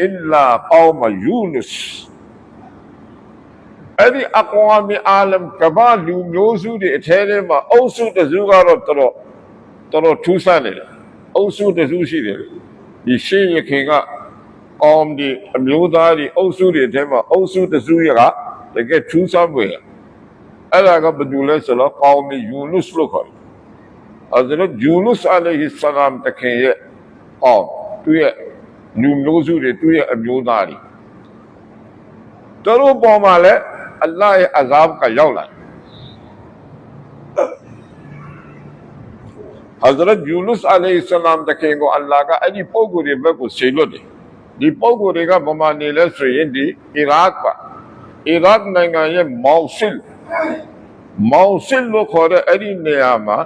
အစ်လာကောမယူနုစ်အဲ့ဒီအကွာမီအာလမ်ကဘာလူမျိုးစုတွေအထဲထဲမှာအုပ်စုတစ်စုကတော့တော်တော်တော်တော်ထူးဆန်းနေတယ်အုပ်စုတစ်စုရှိတယ်ဒီရှေးရခင်ကအော်ဒီအမျိုးသားတွေအုပ်စုတွေအထဲမှာအုပ်စုတစ်စုရကတကယ်ထူးဆန်းပွေတယ်အဲ့ဒါကဘယ်သူလဲဆိုတော့ကောမီယူနုစ်လို့ခေါ်တယ် Hazret Yunus aleyhisselam တခင်ရဲ့အော်သူရဲ့ လူမျိုးစုတွေသူရဲ့အမျိုးသားတွေသူတို့ပေါ်မှာလည်းအလ္လာဟ်ရဲ့အဇာဘ်ကရောက်လာတယ် Hazret Yunus aleyhisselam တခင်ကိုအလ္လာဟ်ကအဲ့ဒီပုံကိုယ်တွေဘက်ကိုဆေလွတ်တယ်ဒီပုံကိုယ်တွေကဗမာနေလဲဆိုရင်ဒီအီရတ်ပါအီရတ်နိုင်ငံရဲ့မောင်ဆစ်မောင်ဆစ်လို့ခေါ်တဲ့အဲ့ဒီနေရာမှာ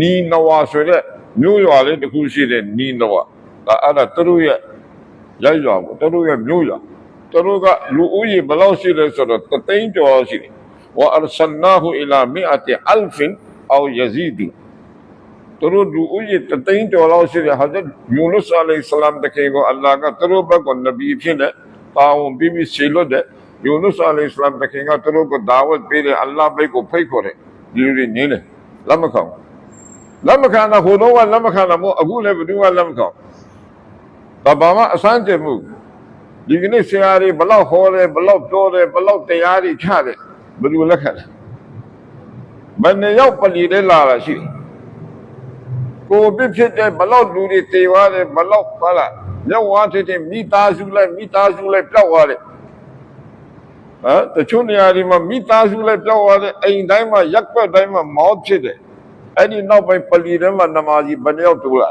နီနဝါဆိုတဲ့မြို့ရွာလေးတစ်ခုရှိတယ်နီနဝါဒါ အဲ့ဒါသူတို့ရဲ့ရိုက်ရွာကိုသူတို့ရဲ့မြို့ရွာသူတို့ကလူဦးရေဘယ်လောက်ရှိလဲဆိုတော့တသိန်းကျော်ရှိတယ်ဝါအရဆလနာဟူအီလာမီအတ်အလ်ဖင်အော်ယဇီဒူသူတို့လူဦးရေတသိန်းကျော်လောက်ရှိတဲ့ဟာဇတ်ယူနုစ်အလိုင်ဆလမ်တခင်ကိုအလ္လာဟ်ကသူတို့ဘက်ကနဗီဖြစ်တဲ့ပါဝင်ပြီးပြီးဆေလွတ်တဲ့ယူနုစ်အလိုင်ဆလမ်တခင်ကသူတို့ကိုဒါဝတ်ပေးတယ်အလ္လာဟ်ဘက်ကိုဖိတ်ခေါ်တယ်ဒီလူတွေနင်းတယ်လက်မခံဘူးလက်မခံတာဟိုတော့ကလက်မခံတာမို့အခုလည်းဘယ်သူကလက်မခံဘူး ဒါဘာမှအဆန်းကျင်မှုဒီကနေ့ဆရာတွေဘလောက်ဟောတယ်ဘလောက်ပြောတယ်ဘလောက်တရားတွေချတယ်ဘယ်သူလက်ခံလဲဘယ်နှစ်ယောက်ပလီလဲလာတာရှိတယ်ကိုပြစ်ဖြစ်တဲ့ဘလောက်လူတွေတေသွားတယ်ဘလောက်ဟာလားရောက်သွားတဲ့တဲ့မိသားစုလိုက်မိသားစုလိုက်ပျောက်သွားတယ်ဟမ်တချို့နေရာတွေမှာမိသားစုလိုက်ပျောက်သွားတဲ့အိမ်တိုင်းမှာရက်ွက်တိုင်းမှာမောင်းဖြစ်တယ်အဲ့ဒီနောက်ပိုင်းပလီထဲမှာနမာကြီးဘယ်နှယောက်တိုးလာ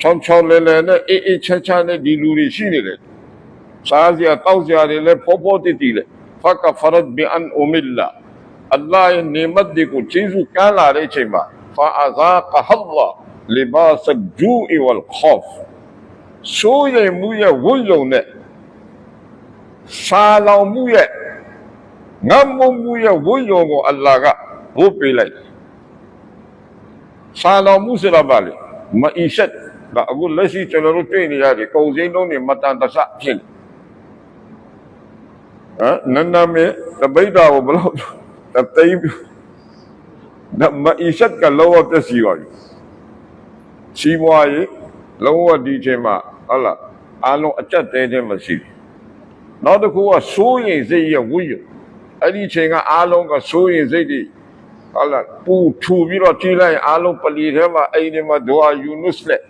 ချောင်းချောင်းလဲလဲနဲ့အေးအေးချမ်းချမ်းနဲ့ဒီလူတွေရှိနေတယ်စားစရာတောက်စရာတွေလည်းဖောဖောတိတိလေဖကဖရတ်ဘီအန်အူမီလာအလ္လာဟ်ရဲ့နေမတ်တွေကိုကျေးဇူးကမ်းလာတဲ့အချိန်မှာဖာအဇာကဟလ္လာလီဘာစဂျူအီဝလ်ခေါဖဆိုးရည်မှုရဲ့ဝွလုံနဲ့စာလောင်မှုရဲ့ငတ်မုံမှုရဲ့ဝွလုံကိုအလ္လာဟ်ကဘိုးပေးလိုက်တယ်စာလောင်မှုဆိုတာပါလေမအီရှတ် ဒါအခုလက်ရှိကျွန်တော်တို့တွေ့နေရတယ်ကုန်စည်နှုန်းတွေမတန်တဆဖြစ်နေဟမ်နန္နာမေတပိတ်တာကိုဘယ်လောက်တသိန်းဒါမအီရှတ်ကလောဝပျက်စီးပါပြီချီးမွားရေးလုံးဝဒီချိန်မှာဟုတ်လားအားလုံးအကြက်တဲခြင်းမရှိဘူးနောက်တစ်ခုကစိုးရင်စိတ်ရဲ့ဝိယအဲ့ဒီချိန်ကအားလုံးကစိုးရင်စိတ်တွေဟုတ်လားပူထူပြီးတော့ကြည်လိုက်ရင်အားလုံးပလီထဲမှာအိမ်ထဲမှာဒွါယူနုစ်လက်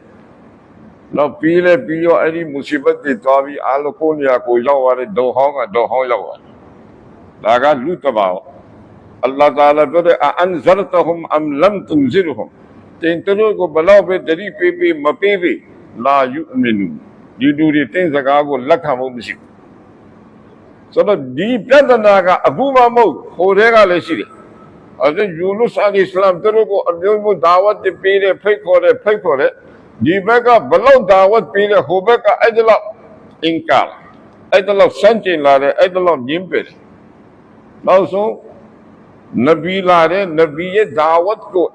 နောက်ပြီးလဲပြီးတော့အဲ့ဒီမုစီဘတ်တွေသွားပြီးအားလုံးကိုနေရာကိုရောက်သွားတဲ့ဒေါဟောင်းကဒေါဟောင်းရောက်သွားတယ်ဒါကလူတဘာအလ္လာဟ်တာလာပြောတဲ့အန်ဇရတဟမ်အမ်လမ်တုန်ဇီရဟမ်တင်တလို့ကိုဘလောက်ပဲတတိပေးပေးမပေးပေးလာယူအမီနူဒီလူတွေတင်းစကားကိုလက်ခံဖို့မရှိဘူးဆိုတော့ဒီပြဿနာကအခုမှမဟုတ်ဟိုတဲကလည်းရှိတယ်အဲ့ဒါယူနုစ်အလ္စ္စလမ်တို့ကိုအမျိုးမျိုးဒါဝတ်ပေးတယ်ဖိတ်ခေါ်တယ်ဖိတ်ခေါ်တယ် ဒီဘက်ကဘလောက်ဒါဝတ်ပေးတယ်ဟိုဘက်ကအဲ့ဒါလောက်အင်ကာအဲ့ဒါလောက်စန့်ကျင်လာတယ်အဲ့ဒါလောက်ညင်းပယ်တယ်နောက်ဆုံးနဗီလာတဲ့နဗီရဲ့ဒါဝတ်ကို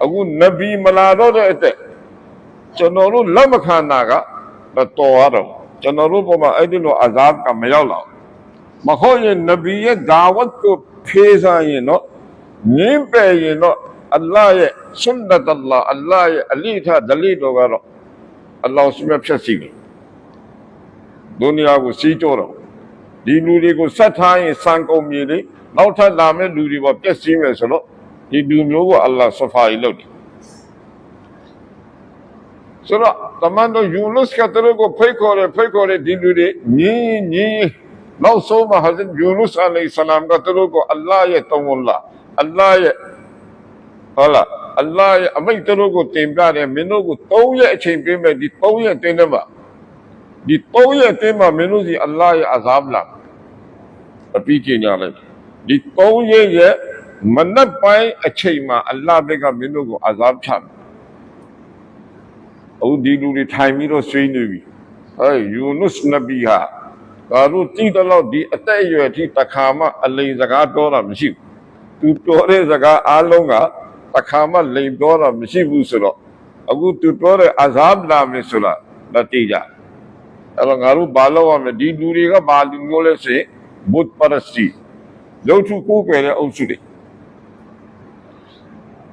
အင်ကာလုပ်ရင်ညင်းညင်းမှာနောက်ဆုံးတော့အလ္လာဟ်ဘက်ကဖိုင်ဆလာအဇာဘ်ကကောင်းပေါ်ရောက်လာတယ်ဒါလည်းရှိတယ်အခုကတော့နဗီမလာဘူးအခုခေတ်နဗီလာလို့ကျွန်တော်တို့ပုံစံနဲ့စမ်းကြည့်ကျွန်တော်တို့ပေါ်မှာလည်းဒီပုံစံပဲလာအခုနဗီမလာတော့တဲ့အတဲ့ကျွန်တော်တို့လက်မခံတာကတော်ရတော့ကျွန်တော်တို့ပေါ်မှာအဲ့ဒီလိုအဇာဘ်ကမရောက်လာဘူးမဟုတ်ရင်နဗီရဲ့ဒါဝတ်ကိုဖေးစားရင်တော့ငင်းပယ်ရင်တော့အလ္လာဟ်ရဲ့ဆွန်နတ်အလ္လာဟ်အလ္လာဟ်ရဲ့အလိထဒလိတော်ကတော့အလ္လာဟ်ဆုမြတ်ဖြတ်စီတယ်ဒုနီယာကိုစီးကြောတော့ဒီလူတွေကိုဆက်ထားရင်စံကုန်မြေလေနောက်ထပ်လာမဲ့လူတွေပေါ်ပြည့်စည်မယ်ဆိုတော့ ဒီလူမျိုးကိုအလ္လာဟ်ဆဖာရီလုပ်တယ်ဆိုတော့တမန်တော်ယူနုစ်ကသူတို့ကိုဖိတ်ခေါ်တယ်ဖိတ်ခေါ်တယ်ဒီလူတွေညီညီနောက်ဆုံးမှာဟာဇတ်ယူနုစ်အလိုင်ဆလမ်ကသူတို့ကိုအလ္လာဟ်ရဲ့တောင်းဝန်လာအလ္လာဟ်ရဲ့ဟုတ်လားအလ္လာဟ်ရဲ့အမိန့်သူတို့ကိုတင်ပြတယ်မင်းတို့ကို၃ရက်အချိန်ပေးမယ်ဒီ၃ရက်တင်းတယ်မှာဒီ၃ရက်တင်းမှာမင်းတို့စီအလ္လာဟ်ရဲ့အဇာဘ်လာအပြီးကျင်ကြလိုက်ဒီ၃ရက်ရဲ့ မနက်ပိုင်းအချိန်မှာအလ္လာဟ်ဘက်ကမင်းတို့ကိုအဇာဘ်ချမယ်အခုဒီလူတွေထိုင်ပြီးတော့ဆွေးနေပြီအဲယူနုစ်နဗီဟာဒါတို့ကြည့်တော့ဒီအသက်အရွယ်အထိတစ်ခါမှအလိန်စကားပြောတာမရှိဘူးသူပြောတဲ့စကားအားလုံးကတစ်ခါမှလိန်ပြောတာမရှိဘူးဆိုတော့အခုသူပြောတဲ့အဇာဘ်လာမယ်ဆိုတာလက်တည်ကြအဲ့တော့ငါတို့ဘာလုပ်ရမလဲဒီလူတွေကဘာလူမျိုးလဲဆိုရင်ဘုတ်ပရစတီလုံထုကိုယ်ပဲတဲ့အုပ်စုတွေ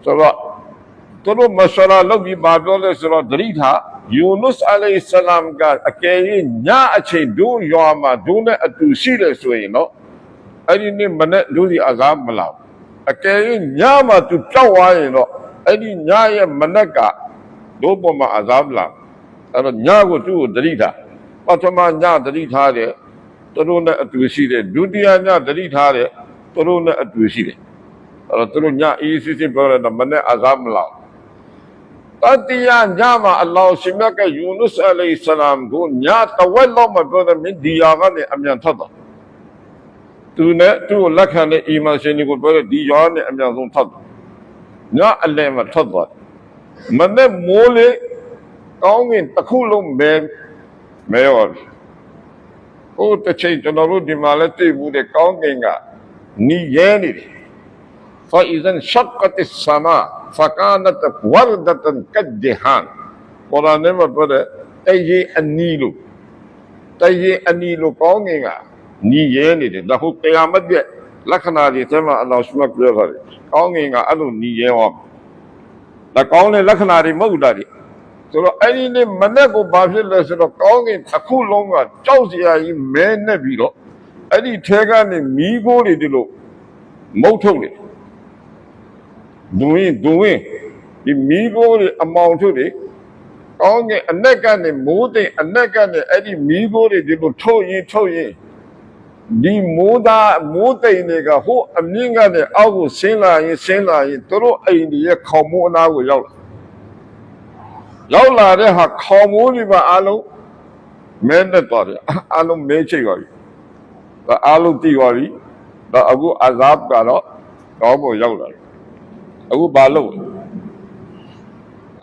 ဆိုတော့သူတို့မဆလာလုပ်ပြီးဘာပြောလဲဆိုတော့သတိထားယူနုစ်အလိုင်ဆလမ်ကအကယ်၍ညအချိန်ဒုရွာမှာဒုနဲ့အတူရှိတယ်ဆိုရင်တော့အဲ့ဒီနေ့မနေ့ဒုစီအဇာမလာဘူးအကယ်၍ညမှာသူကြောက်သွားရင်တော့အဲ့ဒီညရဲ့မနေ့ကဒုပေါ်မှာအဇာမလာအဲ့တော့ညကိုသူ့ကိုသတိထားပထမညသတိထားတယ်သူတို့နဲ့အတူရှိတယ်ဒုတိယညသတိထားတယ်သူတို့နဲ့အတူရှိတယ် အဲ့တော့သူတို့ညအေးစစ်စစ်ပြောတယ်တော့မနေ့အဇာမလာဘူးတတိယညမှာအလ္လာဟ်ရှင်မြတ်ကယူနုစ်အလိုင်ဆလမ်ကိုညတဝက်လောက်မှပြောတယ်မင်းဒီယာကနေအမြန်ထွက်သွားသူနဲ့သူ့ကိုလက်ခံတဲ့အီမန်ရှင်တွေကိုပြောတယ်ဒီယာနဲ့အမြန်ဆုံးထွက်သွားညအလယ်မှာထွက်သွားမနဲ့မိုးလေကောင်းကင်တစ်ခုလုံးမဲမဲရောဟိုတစ်ချိန်ကျွန်တော်တို့ဒီမှာလည်းတွေ့ဘူးတဲ့ကောင်းကင်ကနီရဲနေတယ် فإذا انشقت السماء فكانت وردة كالدهان قرآن မှာပြောတယ်တရေအနီလို့တရေအနီလို့ကောင်းငင်ကညီရဲနေတယ်ဒါဟုတ်တရားမတ်ရဲ့လက္ခဏာတွေထဲမှာအလ္လာဟ်ရှမတ်ပြောတာတယ်ကောင်းငင်ကအဲ့လိုညီရဲဟောဒါကောင်းတဲ့လက္ခဏာတွေမဟုတ်တာတွေဆိုတော့အဲ့ဒီနေ့မနေ့ကဘာဖြစ်လဲဆိုတော့ကောင်းငင်တစ်ခုလုံးကကြောက်စရာကြီးမဲနေပြီးတော့အဲ့ဒီထဲကနေမီးခိုးတွေဒီလိုမုတ်ထုတ်တယ် ဒူရင်ဒူရင်ဒီမီးခိုးတွေအမောင်ထုတ်တွေကောင်းကင်အနက်ကနေမိုးတိမ်အနက်ကနေအဲ့ဒီမီးခိုးတွေဒီလိုထုတ်ရင်ထုတ်ရင်ဒီမိုးသားမိုးတိမ်တွေကဟိုအမြင့်ကနေအောက်ကိုဆင်းလာရင်ဆင်းလာရင်သူတို့အိမ်တွေရဲ့ခေါင်မိုးအနားကိုရောက်လာရောက်လာတဲ့ဟာခေါင်မိုးတွေပါအလုံးမဲနဲ့သွားတယ်အလုံးမဲချိတ်သွားပြီဒါအလုံးတီးသွားပြီဒါအခုအဇပ်ကတော့ကောင်းဖို့ရောက်လာတယ် အခုဘာလို့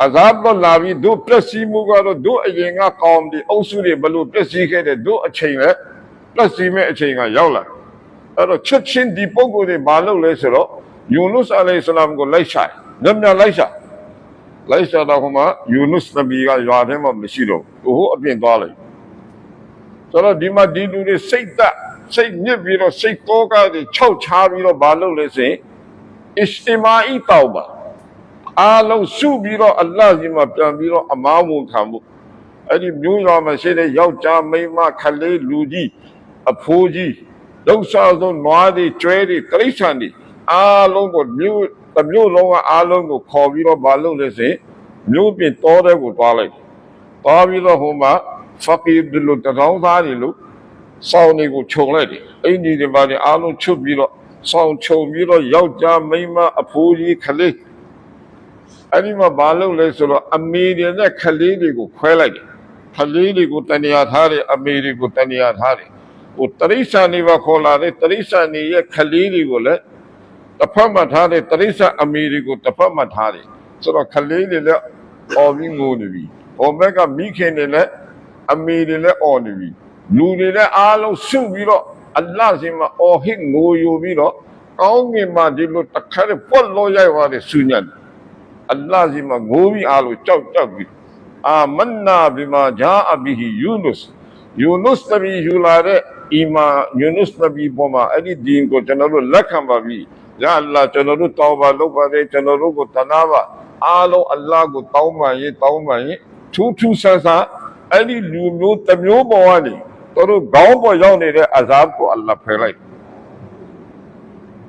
အဇာဘလာပြီးတို့ပြည့်စည်မှုကတော့တို့အရင်ကကောင်းဒီအုပ်စုတွေဘလို့ပြည့်စည်ခဲ့တဲ့တို့အချိန်လဲပြည့်စည်မဲ့အချိန်ကရောက်လာအဲ့တော့ချက်ချင်းဒီပုံကိုယ်တွေဘာလို့လဲဆိုတော့ယူနုစ်အလိုင်ဆလမ်ကိုလိုက်ရှာညမြလိုက်ရှာလိုက်ရှာတော့ဟိုမှာယူနုစ်နဗီကရွာထဲမှာမရှိတော့ဘူးဟိုအပြင်သွားလိုက်ဆိုတော့ဒီမှာဒီလူတွေစိတ်သက်စိတ်ညစ်ပြီးတော့စိတ်ကောကားတွေခြောက်ချားပြီးတော့ဘာလို့လဲဆိုရင် အစ္စတီမာအီတောက်ပါအားလုံးစုပြီးတော့အလ္လာဟ်ကြီးမှာပြန်ပြီးတော့အမားဝန်ခံမှုအဲ့ဒီမျိုးရောမရှိတဲ့ယောက်ျားမိန်းမခလေးလူကြီးအဖိုးကြီးလုံစားဆုံးနွားတွေကျွဲတွေတိရစ္ဆာန်တွေအားလုံးကိုမျိုးတမျိုးလုံးကအားလုံးကိုခေါ်ပြီးတော့မလုပ်လဲစေမျိုးပြင်တော်တဲ့ကိုသွားလိုက်သွားပြီးတော့ဟိုမှာဖကီဒီလိုတောင်းသားတွေလို့စောင်းတွေကိုခြုံလိုက်တယ်အဲ့ဒီဒီမှာအားလုံးချုပ်ပြီးတော့ စောင်းခြုံပြီးတော့ယောက်ျားမိန်းမအဖိုးကြီးခလေး အဲ့ဒီမှာဘာလုပ်လဲဆိုတော့အမေတွေနဲ့ခလေးတွေကိုခွဲလိုက်တယ်ခလေးတွေကိုတဏှာထားတယ်အမေတွေကိုတဏှာထားတယ်ဟိုတရိษံနေပါခေါ်လာတဲ့တရိษံနေရဲ့ခလေးတွေကိုလည်းတစ်ဖက်မှာထားတယ်တရိษံအမေတွေကိုတစ်ဖက်မှာထားတယ်ဆိုတော့ခလေးတွေလည်းအော်ပြီးငိုနေပြီဟိုဘက်ကမိခင်တွေလည်းအမေတွေလည်းအော်နေပြီလူတွေလည်းအားလုံးစုပြီးတော့ အလ္လာဟ်ရှင်မှာအော်ဟစ်ငိုယူပြီးတော့ကောင်းကင်မှာဒီလိုတစ်ခါတည်းပွက်လို့ရိုက်သွားတဲ့ဆူညံ့တယ်အလ္လာဟ်စီမှာငိုးပြီးအားလို့ကြောက်ကြောက်ပြီးအာမန်နာဘီမာဂျာအဘီဟီယူနုစ်ယူနုစ်တဘီယူလာတဲ့အီမာယူနုစ်တဘီပေါ်မှာအဲ့ဒီဒီင်ကိုကျွန်တော်တို့လက်ခံပါပြီယာအလ္လာဟ်ကျွန်တော်တို့တောင်းပါလုပ်ပါတယ်ကျွန်တော်တို့ကိုတနာပါအားလုံးအလ္လာဟ်ကိုတောင်းပန်ရင်တောင်းပန်ရင်ထူးထူးဆန်းဆန်းအဲ့ဒီလူမျိုးတစ်မျိုးပေါ်ကနေ တို့ခေါင်းပေါ်ရောက်နေတဲ့အဇပ်ကိုအလ္လာဟ်ဖယ်လိုက်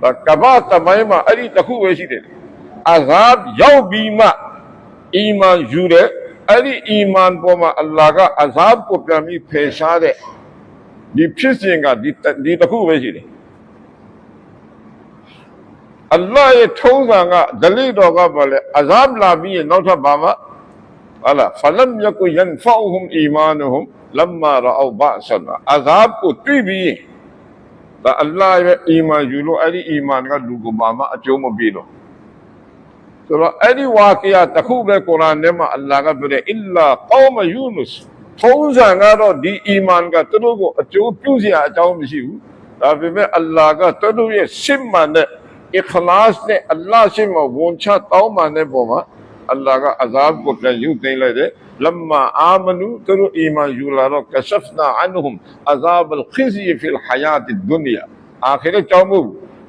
ဒါကဘာတမိုင်းမှာအဲ့ဒီတစ်ခုပဲရှိတယ်အဇာဘ်ရောက်ပြီးမှအီမန်ယူတဲ့အဲ့ဒီအီမန်ပေါ်မှာအလ္လာဟ်ကအဇာဘ်ကိုပြန်ပြီးဖယ်ရှားတဲ့ဒီဖြစ်စဉ်ကဒီဒီတစ်ခုပဲရှိတယ်အလ္လာဟ်ရဲ့ထုံးစံကဒလိတော်ကပါလေအဇာဘ်လာပြီးရင်နောက်ထပ်ဘာမှ ဟာလားဖလမ်ယကုယန်ဖအူဟွမ်အီမာနဟွမ်လမ်မာရအောဘအဆန်အဇာဘ်ကိုတွေ့ပြီးရင်ဒါအလ္လာဟ်ရဲ့အီမန်ယူလို့အဲ့ဒီအီမန်ကလူကိုဘာမှအကျိုးမပေးတော့ဆိုတော့အဲ့ဒီဝါကီယာတစ်ခုပဲကုရ်အာန်ထဲမှာအလ္လာဟ်ကပြောတယ်အီလာကောမယူနုစ်ထုံးစံကတော့ဒီအီမန်ကသူတို့ကိုအကျိုးပြုစရာအကြောင်းမရှိဘူးဒါပေမဲ့အလ္လာဟ်ကသူတို့ရဲ့ရှင်းမှန်တဲ့အခလာစ်နဲ့အလ္လာဟ်ရှင်းမှဝန်ချတောင်းမှန်တဲ့ပုံမှာ အလ္လာဟ်ကအဇာဘ်ကိုပြန်ယူသိမ်းလိုက်တယ်လမ်မာအာမနူသူတို့အီမန်ယူလာတော့ကရှဖ်နာအန်ဟွမ်အဇာဘ်အလ်ခိဇီဖီလ်ဟယာတ်ဒ်ဒုနီယာအာခရကြောင်းမှု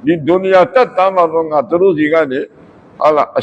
ဒီဒုနီယာတက်တာမှာတော့ငါသူတို့စီကနေဟာလာအ